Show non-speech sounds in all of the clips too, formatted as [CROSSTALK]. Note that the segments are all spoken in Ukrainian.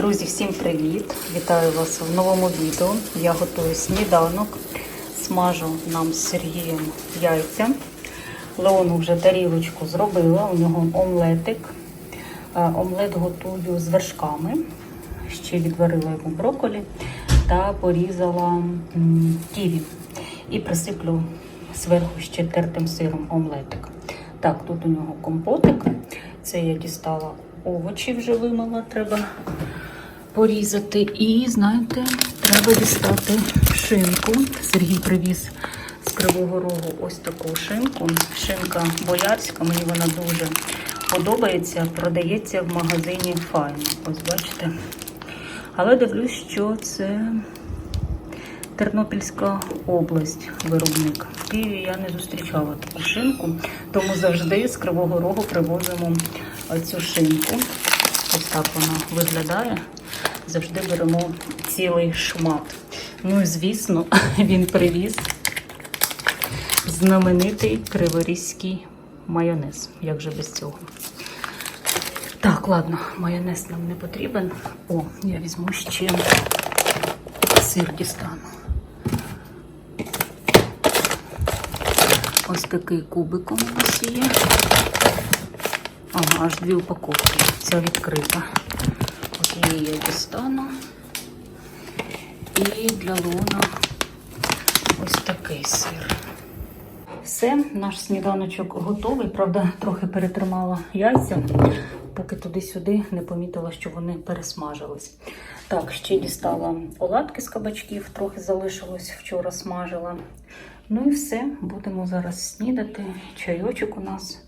Друзі, всім привіт! Вітаю вас в новому відео. Я готую сніданок, смажу нам з Сергієм яйця. Леону вже тарілочку зробила, у нього омлетик. Е, Омлет готую з вершками. Ще відварила йому брокколі та порізала ківі. І присиплю зверху ще тертим сиром омлетик. Так, тут у нього компотик. Це я дістала овочі, вже вимила, треба порізати. І, знаєте, треба дістати шинку. Сергій привіз з Кривого Рогу ось таку шинку. Шинка боярська, мені вона дуже подобається. Продається в магазині Файн. Ось бачите. Але дивлюсь, що це Тернопільська область виробник. В Києві я не зустрічала таку шинку, тому завжди з Кривого Рогу привозимо цю шинку. Ось так вона виглядає. Завжди беремо цілий шмат. Ну і звісно, [LAUGHS] він привіз знаменитий криворізький майонез. Як же без цього? Так, ладно, майонез нам не потрібен. О, я візьму ще сир дістану. Ось такий кубиком у нас є. Ага, аж дві упаковки. Ця відкрита. Її дістану. І для луна ось такий сир. Все, наш сніданочок готовий. Правда, трохи перетримала яйця, поки туди-сюди не помітила, що вони пересмажились. Так, ще дістала оладки з кабачків, трохи залишилось, вчора смажила. Ну і все, будемо зараз снідати. Чайочок у нас,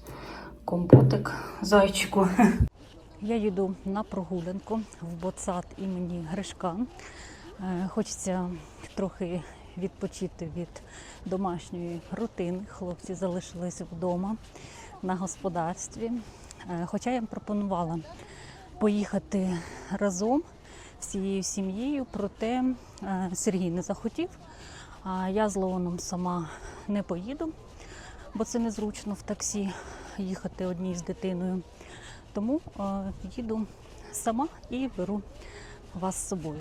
компотик, зайчику. Я їду на прогулянку в боцат імені Гришка. Е, Хочеться трохи відпочити від домашньої рутини. Хлопці залишились вдома на господарстві. Е, Хоча я їм пропонувала поїхати разом всією сім'єю, проте е, Сергій не захотів. А я з Леоном сама не поїду, бо це незручно в таксі їхати одній з дитиною. Тому е, їду сама і беру вас з собою.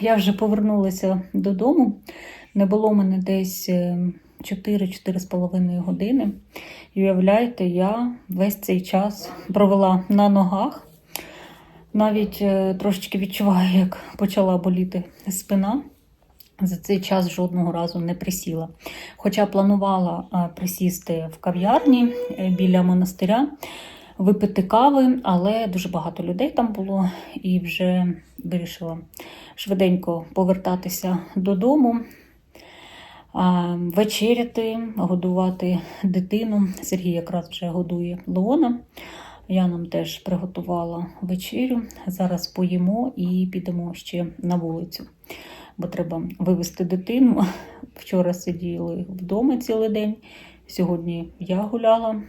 Я вже повернулася додому. Не було мене десь е, 4-4,5 години. І уявляєте, я весь цей час провела на ногах. Навіть е, трошечки відчуваю, як почала боліти спина. За цей час жодного разу не присіла. Хоча планувала е, присісти в кав'ярні е, біля монастиря, випити кави, але дуже багато людей там було і вже вирішила швиденько повертатися додому, вечеряти, годувати дитину. Сергій якраз вже годує Леона. Я нам теж приготувала вечерю. Зараз поїмо і підемо ще на вулицю, бо треба вивезти дитину. Вчора сиділи вдома цілий день, сьогодні я гуляла.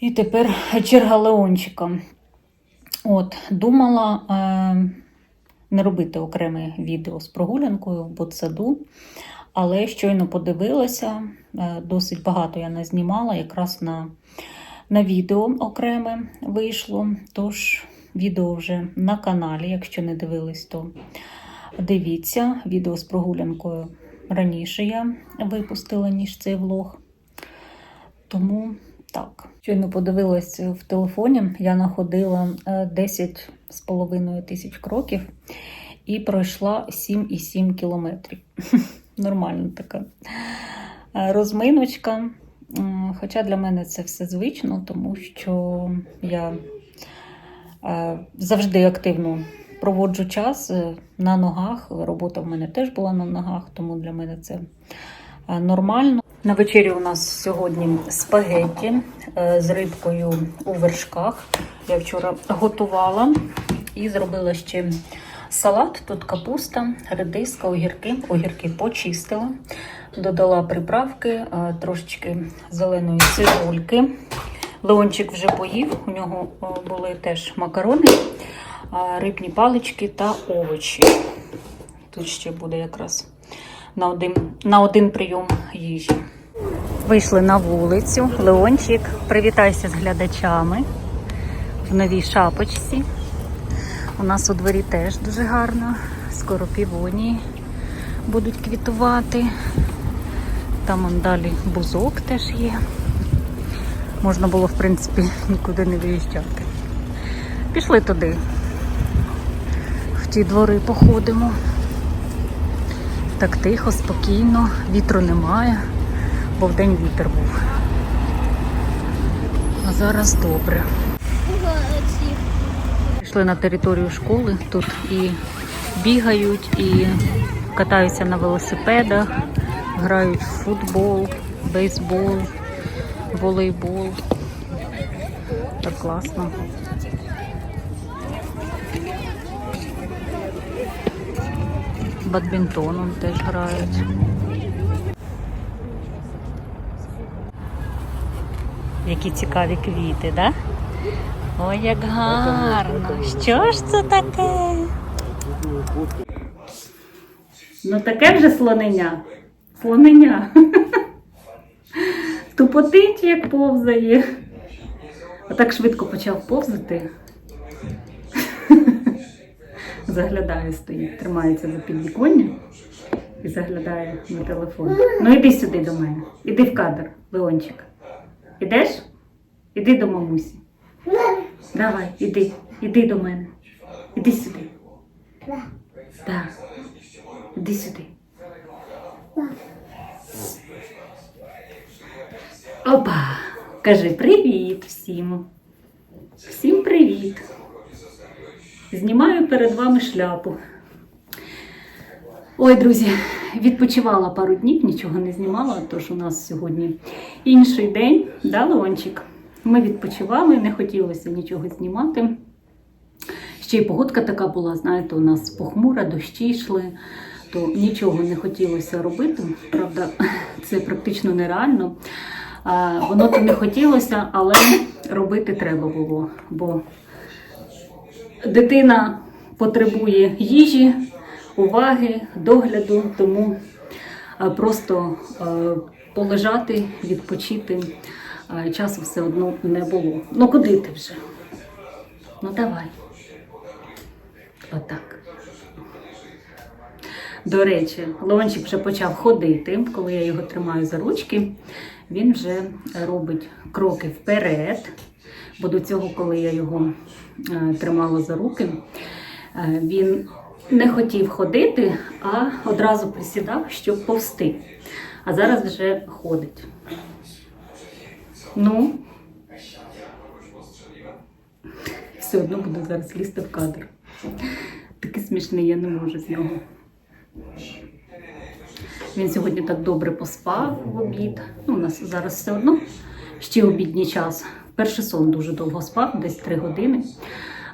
І тепер черга Леончика. От, думала е, не робити окреме відео з прогулянкою в ботсаду, але щойно подивилася, е, досить багато я назнімала якраз на на відео окреме вийшло. Тож відео вже на каналі. Якщо не дивились, то дивіться. Відео з прогулянкою раніше я випустила, ніж цей влог. Тому так. Щойно подивилась в телефоні, я находила е, 10 з половиною тисяч кроків і пройшла 7,7 кілометрів. [LAUGHS] Нормально така е, розминочка. Хоча для мене це все звично, тому що я е, завжди активно проводжу час е, на ногах. Робота в мене теж була на ногах, тому для мене це е, нормально. На вечері у нас сьогодні спагетті е, з рибкою у вершках. Я вчора готувала і зробила ще салат. Тут капуста, редиска, огірки. Огірки почистила, додала приправки, е, трошечки зеленої цибульки. Леончик вже поїв, у нього е, були теж макарони, рибні палички та овочі. Тут ще буде якраз на один, на один прийом їжі. Вийшли на вулицю. Леончик, привітайся з глядачами в новій шапочці. У нас у дворі теж дуже гарно. Скоро півонії будуть квітувати. Там далі бузок теж є. Можна було, в принципі, нікуди не виїжджати. Пішли туди. В ті двори походимо. Так тихо, спокійно, вітру немає, бо вдень вітер був. А зараз добре. Пішли на територію школи, тут і бігають, і катаються на велосипедах, грають в футбол, бейсбол, волейбол. Так класно. Бадмінтоном теж грають. Які цікаві квіти, да? Ой, як гарно! Що ж це таке? Ну таке вже слонення. Слонення. Тупотить, як повзає. А так швидко почав повзати. Заглядає, стоїть, тримається за підвіконня і заглядає на телефон. Ну іди сюди до мене. Іди в кадр, Леончик. Ідеш? Іди до мамусі. Давай, іди, іди до мене. Іди сюди. Так. Іди сюди. Опа! Кажи привіт всім. Всім привіт. Знімаю перед вами шляпу. Ой, друзі, відпочивала пару днів, нічого не знімала, тож у нас сьогодні інший день, да, Леончик? Ми відпочивали, не хотілося нічого знімати. Ще й погодка така була, знаєте, у нас похмура, дощі йшли, то нічого не хотілося робити. Правда, це практично нереально. Воно то не хотілося, але робити треба було. Бо дитина потребує їжі, уваги, догляду, тому е, просто е, полежати, відпочити е, часу все одно не було. Ну куди ти вже? Ну давай. Отак. До речі, Леончик вже почав ходити, коли я його тримаю за ручки, він вже робить кроки вперед. Бо до цього, коли я його е, тримала за руки, е, він не хотів ходити, а одразу присідав, щоб повсти. А зараз вже ходить. Ну, все одно буду зараз лізти в кадр. Такий смішний, я не можу з нього. Він сьогодні так добре поспав в обід. Ну, у нас зараз все одно ще обідній час. Перший сон дуже довго спав, десь 3 години.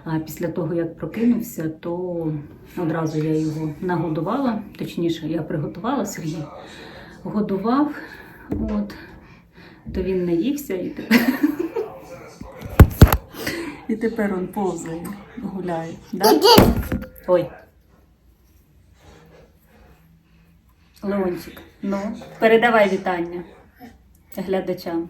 А після того, як прокинувся, то одразу я його нагодувала. Точніше, я приготувала Сергій. Годував, от, то він наївся і тепер. [LAUGHS] І тепер він повзає, гуляє. Да? Ой. Леончик, ну, передавай вітання глядачам.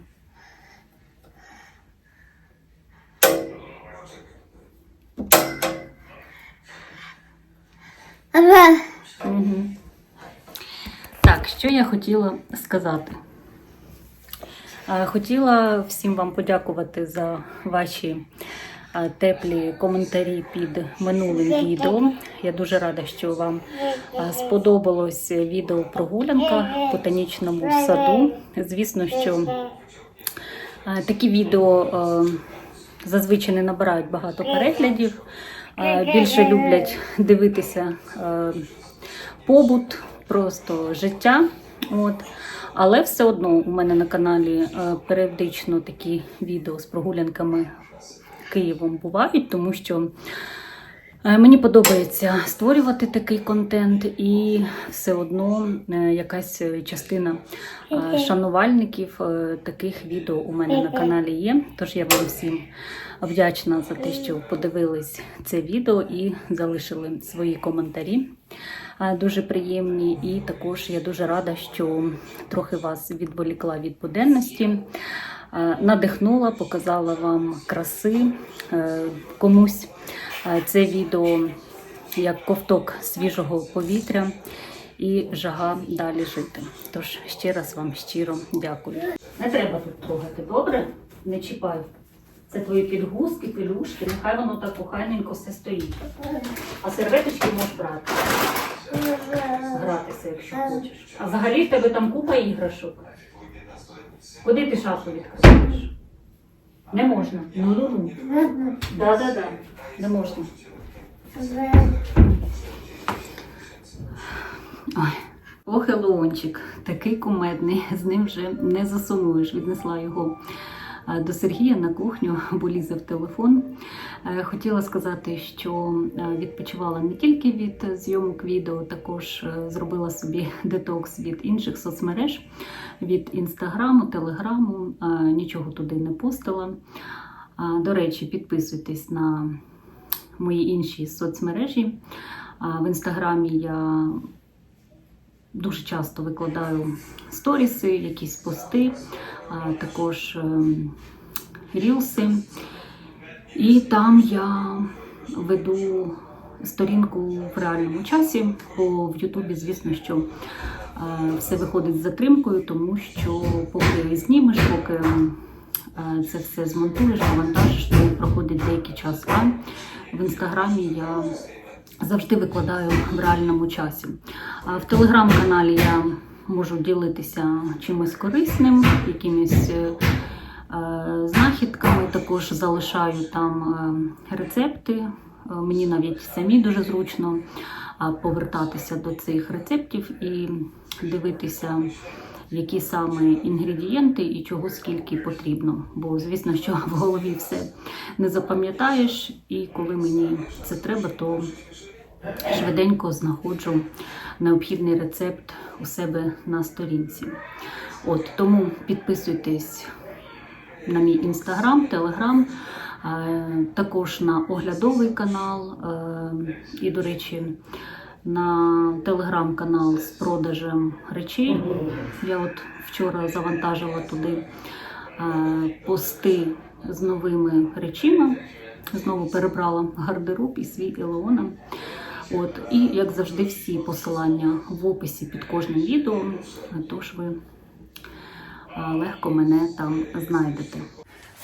Угу. Так, що я хотіла сказати? Е, Хотіла всім вам подякувати за ваші е, теплі коментарі під минулим відео. Я дуже рада, що вам е, сподобалось відео прогулянка в ботанічному саду. Звісно, що такі відео зазвичай не набирають багато переглядів. Е, Більше люблять дивитися е, побут, просто життя. От. Але все одно у мене на каналі е, періодично такі відео з прогулянками Києвом бувають, тому що мені подобається створювати такий контент, і все одно якась частина шанувальників таких відео у мене на каналі є. Тож я вам всім вдячна за те, що подивились це відео і залишили свої коментарі. Дуже приємні, і також я дуже рада, що трохи вас відволікла від буденності, надихнула, показала вам краси е, комусь це відео як ковток свіжого повітря і жага далі жити. Тож ще раз вам щиро дякую. Не треба тут трогати, добре? Не чіпай. Це твої підгузки, пелюшки, нехай воно так охайненько все стоїть. А серветочки можеш брати гратися, якщо хочеш. А взагалі в тебе там купа іграшок. Куди ти шафу відкриваєш? Не можна. Ну ну ну. Да, да, да. Не можна. Ой. Ох, Елеончик, такий кумедний, з ним вже не засумуєш. Віднесла його до Сергія на кухню, [LAUGHS] бо лізе в телефон. Е, Хотіла сказати, що е, відпочивала не тільки від зйомок відео, також е, зробила собі [LAUGHS] детокс від інших соцмереж, від інстаграму, телеграму, нічого туди не постила. До речі, підписуйтесь на мої інші соцмережі. В інстаграмі я дуже часто викладаю сторіси, якісь пости, а також ем, рілси. І там я веду сторінку в реальному часі, бо в Ютубі, звісно, що е, все виходить з затримкою, тому що поки знімеш, поки е, це все змонтуєш, навантажиш, то проходить деякий час. А в інстаграмі я завжди викладаю в реальному часі. В телеграм-каналі я можу ділитися чимось корисним, якимись е, е, знахідками. Також залишаю там е, рецепти. Мені навіть самі дуже зручно повертатися до цих рецептів і дивитися, які саме інгредієнти і чого скільки потрібно. Бо, звісно, що в голові все не запам'ятаєш, і коли мені це треба, то швиденько знаходжу необхідний рецепт у себе на сторінці. От тому підписуйтесь на мій інстаграм, телеграм, також на оглядовий канал. е, І, до речі, на телеграм-канал з продажем речей. Я от вчора завантажила туди е, пости з новими речима. Знову перебрала гардероб і свій Елеона. От, і як завжди, всі посилання в описі під кожним відео. Тож ви легко мене там знайдете.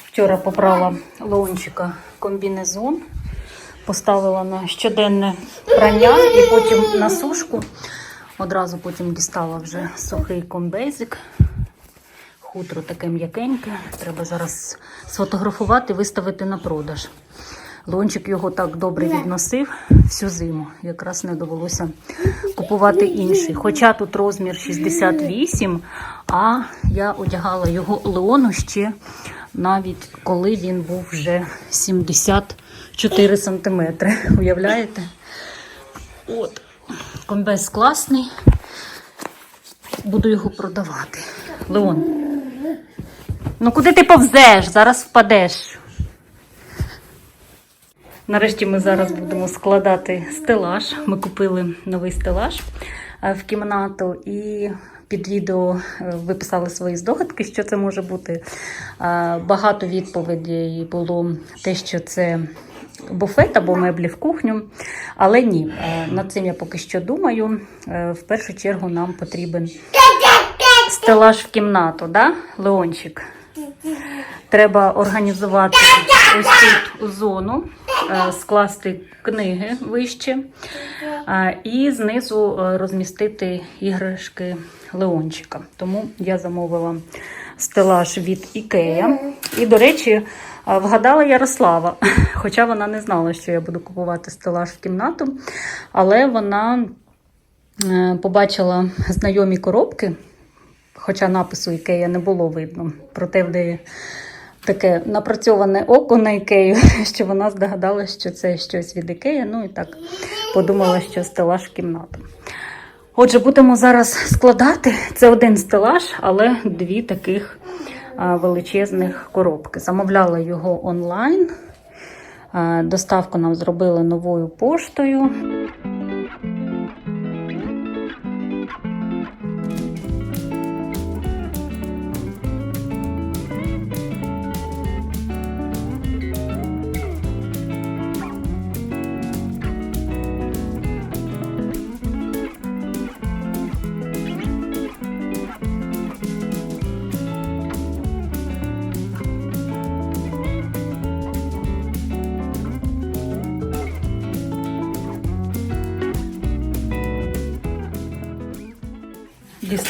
Вчора побрала лончика комбінезон, поставила на щоденне прання і потім на сушку. Одразу потім дістала вже сухий комбезик. Хутро таке м'якеньке. Треба зараз сфотографувати, виставити на продаж. Лончик його так добре відносив всю зиму. Якраз не довелося купувати інший. Хоча тут розмір 68, а я одягала його Леону ще навіть коли він був вже 74 сантиметри. Уявляєте? От, комбез класний. Буду його продавати. Леон. Ну куди ти повзеш? Зараз впадеш. Нарешті ми зараз будемо складати стелаж. Ми купили новий стелаж е, в кімнату і під відео е, ви писали свої здогадки, що це може бути. Е, Багато відповідей було те, що це буфет або меблі в кухню. Але ні, над цим я поки що думаю. В першу чергу нам потрібен стелаж в кімнату, да, Леончик? Треба організувати ось тут зону, е, скласти книги вище і знизу е, розмістити іграшки Леончика. Тому я замовила стелаж від Ікея. І, до речі, е, вгадала Ярослава, [LAUGHS] хоча вона не знала, що я буду купувати стелаж в кімнату, але вона побачила знайомі коробки хоча напису Ікея не було видно. Проте в неї таке напрацьоване око на Ікею, [LAUGHS] що вона здогадалася, що це щось від Ікея. Ну і так подумала, що стелаж в кімнату. Отже, будемо зараз складати. Це один стелаж, але дві таких величезних коробки. Замовляла його онлайн. Доставку нам зробили новою поштою.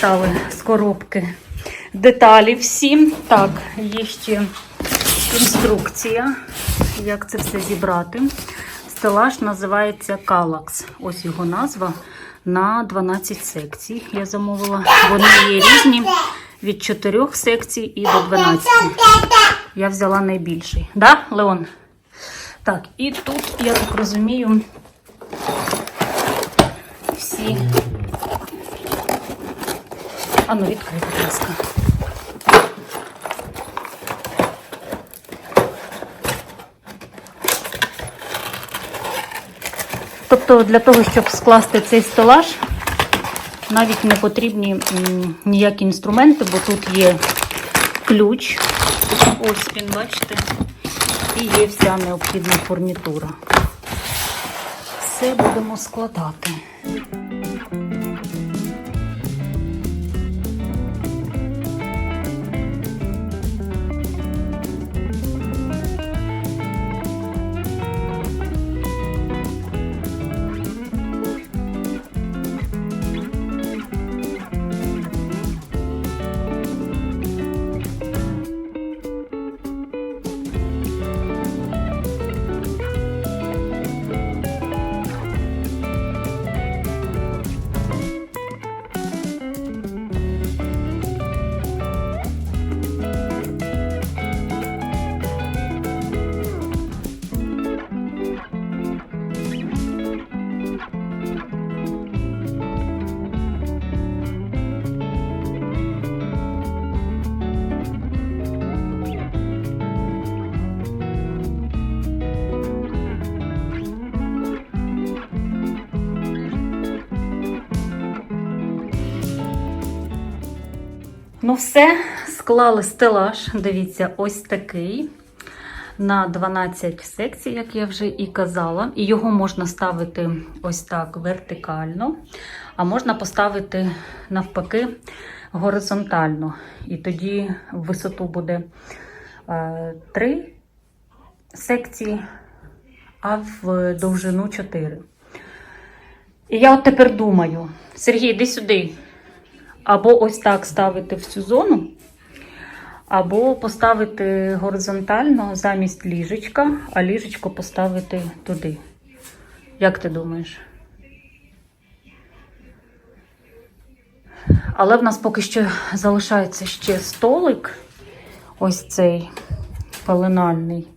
Дістали з коробки деталі всі. Так, є ще інструкція, як це все зібрати. Стелаж називається Калакс. Ось його назва на 12 секцій. Я замовила. Вони є різні від 4 секцій і до 12. Я взяла найбільший. Да, Леон? Так, і тут, я так розумію, всі. А ну, відкрий, будь ласка. Тобто для того, щоб скласти цей стелаж, навіть не потрібні ніякі інструменти, бо тут є ключ. Ось він, бачите, і є вся необхідна фурнітура. Все будемо складати. Ну, все, склали стелаж. Дивіться, ось такий. На 12 секцій, як я вже і казала. І його можна ставити ось так вертикально, а можна поставити навпаки горизонтально. І тоді в висоту буде 3 секції, а в довжину 4. І я от тепер думаю, Сергій, іди сюди. Або ось так ставити в цю зону, або поставити горизонтально замість ліжечка, а ліжечко поставити туди. Як ти думаєш? Але в нас поки що залишається ще столик, ось цей пеленальний.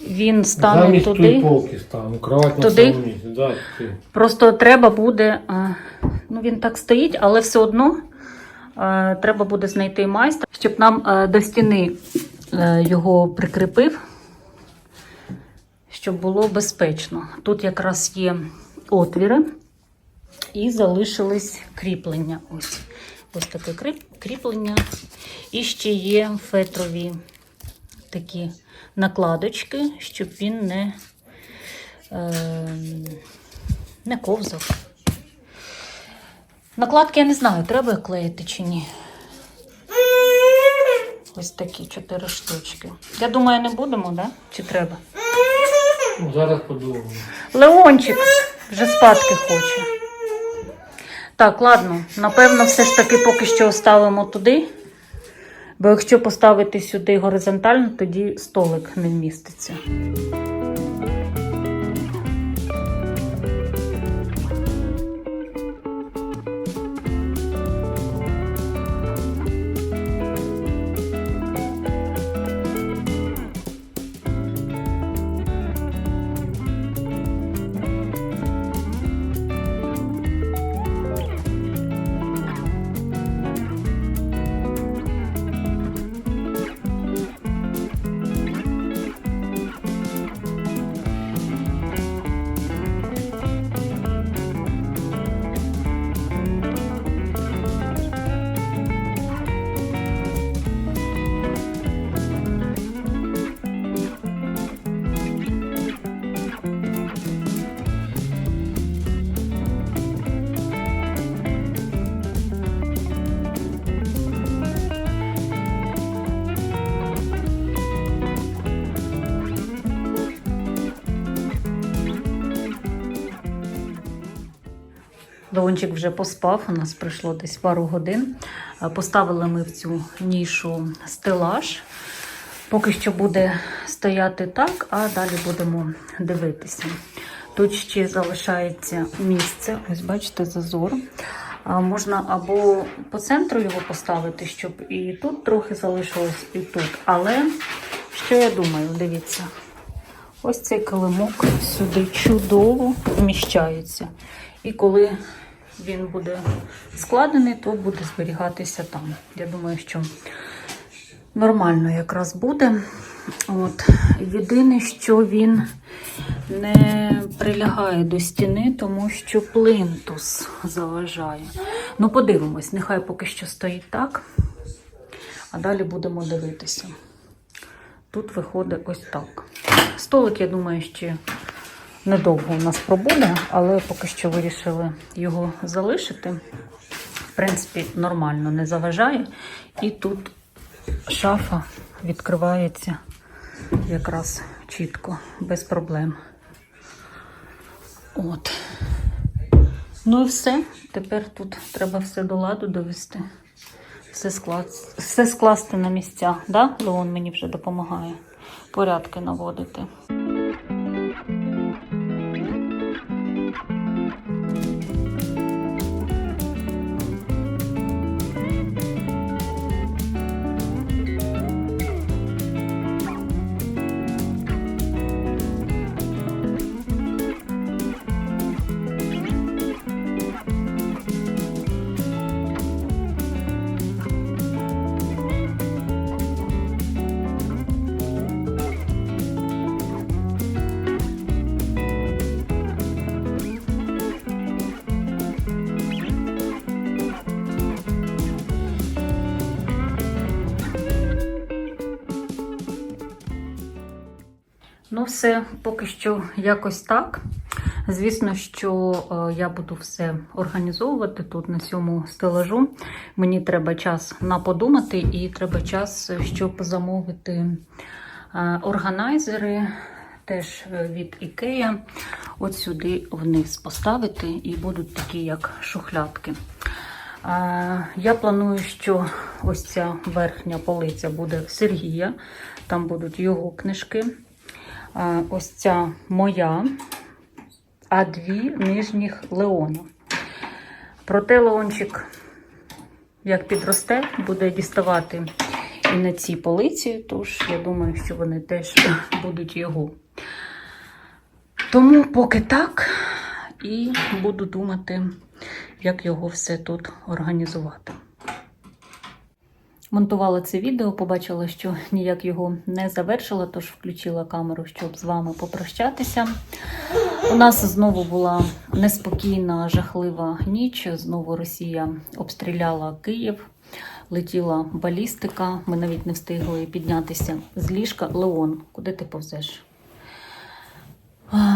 Він стане Замість туди. полки стану, Туди? Да. Просто треба буде, е, ну він так стоїть, але все одно е, треба буде знайти майстра, щоб нам е, до стіни е, його прикріпив, щоб було безпечно. Тут якраз є отвіри і залишились кріплення. Ось ось таке кріп- кріплення. І ще є фетрові такі накладочки, щоб він не Ем, не ковзав. Накладки я не знаю, треба клеїти чи ні. Ось такі чотири штучки. Я думаю, не будемо, да? Чи треба? Ну, зараз подумаємо. Леончик вже спадки хоче. Так, ладно, напевно, все ж таки поки що оставимо туди. Бо якщо поставити сюди горизонтально, тоді столик не вміститься. Леончик вже поспав, у нас пройшло десь пару годин. Е, Поставили ми в цю нішу стелаж. Поки що буде стояти так, а далі будемо дивитися. Тут ще залишається місце, ось бачите, зазор. Можна або по центру його поставити, щоб і тут трохи залишилось, і тут. Але що я думаю, дивіться, ось цей килимок сюди чудово вміщається. І коли він буде складений, то буде зберігатися там. Я думаю, що нормально якраз буде. От. Єдине, що він не прилягає до стіни, тому що плинтус заважає. Ну, подивимось, нехай поки що стоїть так, а далі будемо дивитися. Тут виходить ось так. Столик, я думаю, ще недовго у нас пробуде, але поки що вирішили його залишити. В принципі, нормально не заважає. І тут шафа відкривається якраз чітко, без проблем. От. Ну і все. Тепер тут треба все до ладу довести. Все, склад... все скласти на місця. Да? Леон мені вже допомагає порядки наводити. Ну, все поки що якось так. Звісно, що е, я буду все організовувати тут на цьому стелажу. Мені треба час на подумати, і треба час, щоб замовити е, органайзери, теж від Ікея, от сюди вниз поставити, і будуть такі, як шухлядки. Е, Я планую, що ось ця верхня полиця буде Сергія, там будуть його книжки. Ось ця моя, а дві нижніх Леона. Проте Леончик, як підросте, буде діставати і на цій полиці, тож я думаю, що вони теж [LAUGHS] будуть його. Тому поки так, і буду думати, як його все тут організувати. Монтувала це відео, побачила, що ніяк його не завершила, тож включила камеру, щоб з вами попрощатися. У нас знову була неспокійна, жахлива ніч. Знову Росія обстріляла Київ, летіла балістика. Ми навіть не встигли піднятися з ліжка. Леон, куди ти повзеш?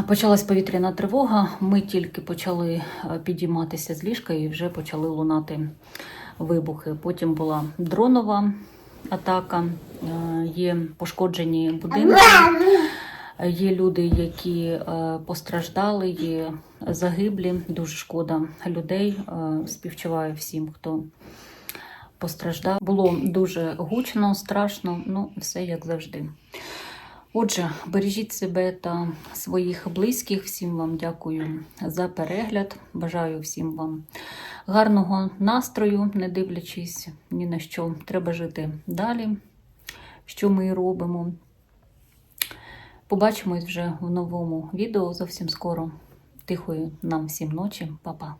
Почалась повітряна тривога. Ми тільки почали е, підійматися з ліжка і вже почали лунати вибухи. Потім була дронова атака, е, є пошкоджені будинки. Є люди, які е, постраждали, є загиблі. Дуже шкода людей. Е, Співчуваю всім, хто постраждав. Було дуже гучно, страшно, ну все як завжди. Отже, бережіть себе та своїх близьких. Всім вам дякую за перегляд. Бажаю всім вам гарного настрою, не дивлячись ні на що. Треба жити далі, що ми і робимо. Побачимось вже в новому відео зовсім скоро. Тихої нам всім ночі, Па-па.